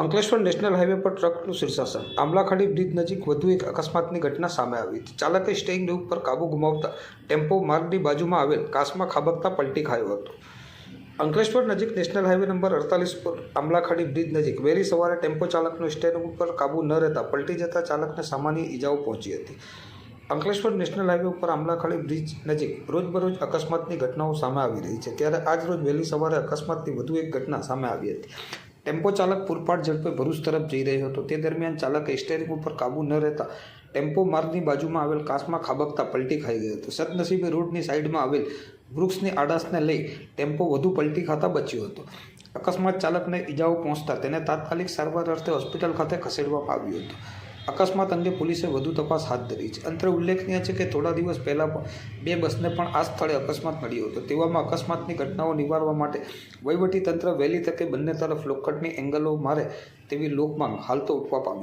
Ankleshwar national highway પર ટ્રકનું શીર્ષાસન. આંબલાખાડી bridge નજીક વધુ એક અકસ્માતની ઘટના સામે આવી હતી. ચાલકે સ્ટેઇંગ વ્હીલ ઉપર કાબુ ગુમાવતા ટેમ્પો માર્ગની બાજુમાં આવેલ કાસમાં ખાબકતા પલટી ખાયો હતો. અંકલેશ્વર નજીક નેશનલ હાઈવે નંબર અડતાલીસ પર આંબલાખાડી બ્રિજ નજીક વહેલી સવારે ટેમ્પો ચાલકનું સ્ટેરિંગ ઉપર કાબુ ન રહેતા પલટી જતા ચાલકને સામાન્ય ઈજાઓ પહોંચી હતી. અંકલેશ્વર નેશનલ હાઈવે ઉપર આંબલાખાડી બ્રિજ નજીક રોજબરોજ અકસ્માતની ઘટનાઓ સામે આવી રહી છે. ત્યારે આજ રોજ વહેલી સવારે અકસ્માતની વધુ એક ઘટના સામે આવી હતી. ટેમ્પો ચાલક પૂરપાટ ઝડપે ભરૂચ તરફ જઈ રહ્યો હતો. તે દરમિયાન ચાલકે સ્ટેરિંગ ઉપર કાબુ ન રહેતા ટેમ્પો માર્ગની બાજુમાં આવેલ કાચમાં ખાબકતા પલટી ખાઈ ગયો હતો. સદનસીબે રોડની સાઈડમાં આવેલ વૃક્ષની આડાશને લઈ ટેમ્પો વધુ પલટી ખાતા બચ્યો હતો. અકસ્માત ચાલકને ઈજાઓ પહોંચતા તેને તાત્કાલિક સારવાર અર્થે હોસ્પિટલ ખાતે ખસેડવામાં આવ્યું હતું. અકસ્માત અંગે પોલીસે વધુ તપાસ હાથ ધરી છે. અંતર ઉલ્લેખનીય છે કે થોડા દિવસ પહેલાં પણ બે બસને પણ આ સ્થળે અકસ્માત નડ્યો હતો. તેવામાં અકસ્માતની ઘટનાઓ નિવારવા માટે વહીવટી તંત્ર વહેલી તકે બંને તરફ લોખંડની એંગલો મારે તેવી લોકમાંગ હાલ તો ઉઠવા પામી